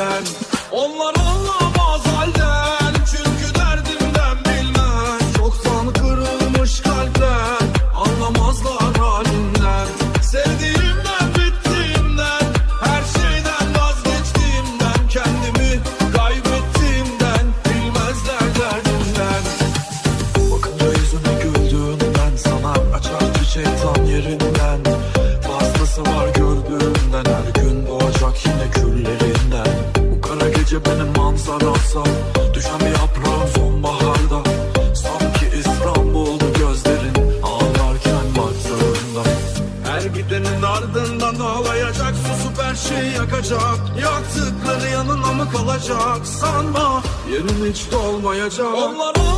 benden Onlar benim manzarasa Düşen bir yaprağın sonbaharda. Sanki İstanbul'du gözlerin Ağlarken baktığında Her gidenin ardından ağlayacak Susup her şeyi yakacak. Yaktıkları yanına mı kalacak? Sanma yerin hiç dolmayacak. Onlar anlamaz